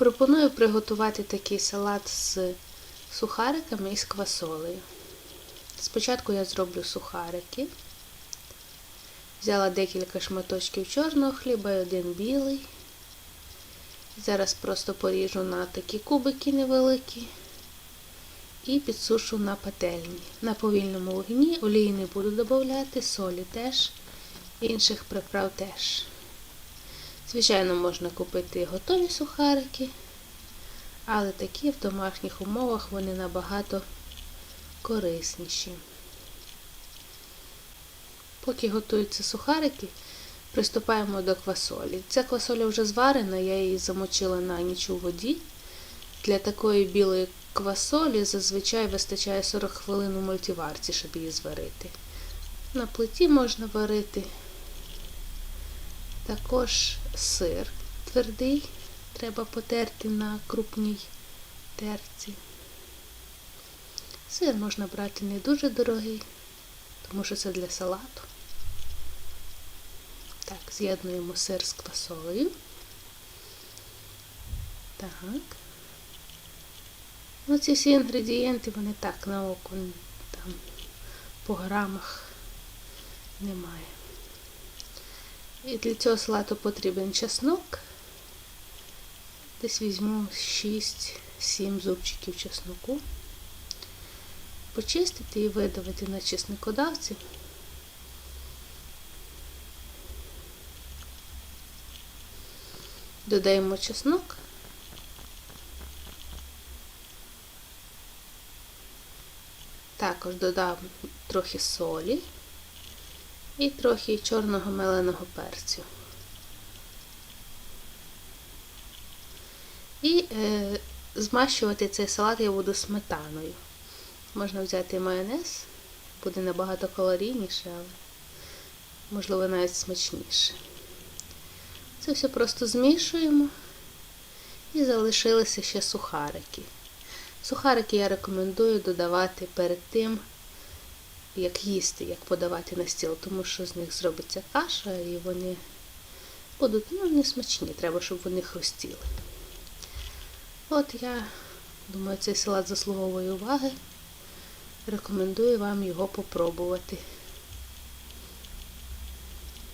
Пропоную приготувати такий салат з сухариками і з квасолею. Спочатку я зроблю сухарики. Взяла декілька шматочків чорного хліба і один білий. Зараз просто поріжу на такі кубики невеликі і підсушу на пательні. На повільному вогні олії не буду додавати, солі теж, інших приправ теж. Звичайно, можна купити готові сухарики, але такі в домашніх умовах вони набагато корисніші. Поки готуються сухарики, приступаємо до квасолі. Ця квасоля вже зварена, я її замочила на ніч у воді. Для такої білої квасолі зазвичай вистачає 40 хвилин у мультиварці, щоб її зварити. На плиті можна варити. Також сир твердий, треба потерти на крупній терці. Сир можна брати не дуже дорогий, тому що це для салату. Так, з'єднуємо сир з квасолею. Так. Ну, ці всі інгредієнти, вони так на око там по грамах немає. І для цього салату потрібен чеснок. Десь візьму 6-7 зубчиків чесноку. Почистити і видавити на чесникодавці. Додаємо чеснок. Також додам трохи солі і трохи чорного меленого перцю. І е, змащувати цей салат я буду сметаною. Можна взяти майонез, буде набагато калорійніше, але можливо навіть смачніше. Це все просто змішуємо і залишилися ще сухарики. Сухарики я рекомендую додавати перед тим, як їсти, як подавати на стіл, тому що з них зробиться каша і вони будуть ну, не смачні, треба, щоб вони хрустіли. От я думаю, цей салат заслуговує уваги. Рекомендую вам його попробувати.